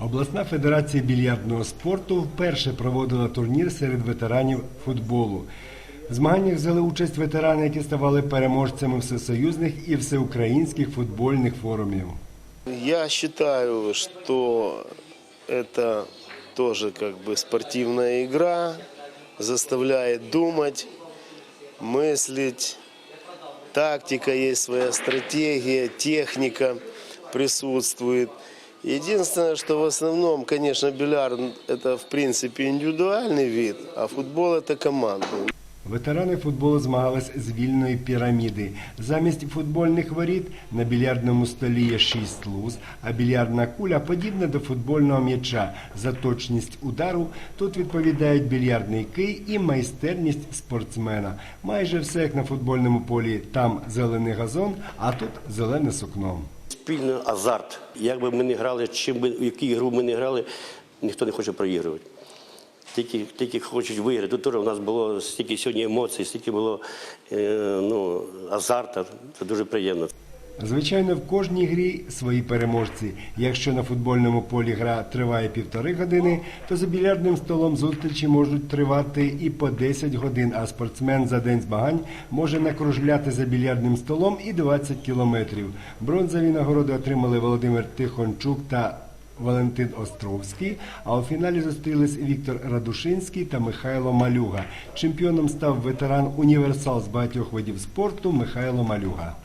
Обласна федерація більярдного спорту вперше проводила турнір серед ветеранів футболу. В змаганнях взяли участь ветерани, які ставали переможцями всесоюзних і всеукраїнських футбольних форумів. Я считаю, что это тоже как бы спортивная игра, заставляет думать, мыслить. Тактика есть своя стратегия, техника присутствует. Единственное, что в основном, конечно, бильярд это в принципе индивидуальный вид, а футбол это командный. Ветерани футболу змагались з вільної піраміди. Замість футбольних воріт на більярдному столі є шість луз, а більярдна куля подібна до футбольного м'яча. За точність удару тут відповідають більярдний кий і майстерність спортсмена. Майже все як на футбольному полі. Там зелений газон, а тут зелене сукно. Спільний азарт. Як би ми не грали, чим би, в яку гру ми не грали, ніхто не хоче проігрувати. Тільки, тільки хочуть виграти. Тут у нас було стільки сьогодні емоцій, стільки було е, ну, азарта. Це дуже приємно. Звичайно, в кожній грі свої переможці. Якщо на футбольному полі гра триває півтори години, то за більярдним столом зустрічі можуть тривати і по 10 годин, а спортсмен за день змагань може накружляти за більярдним столом і 20 кілометрів. Бронзові нагороди отримали Володимир Тихончук та Валентин Островський, а у фіналі зустрілись Віктор Радушинський та Михайло Малюга. Чемпіоном став ветеран універсал з багатьох видів спорту Михайло Малюга.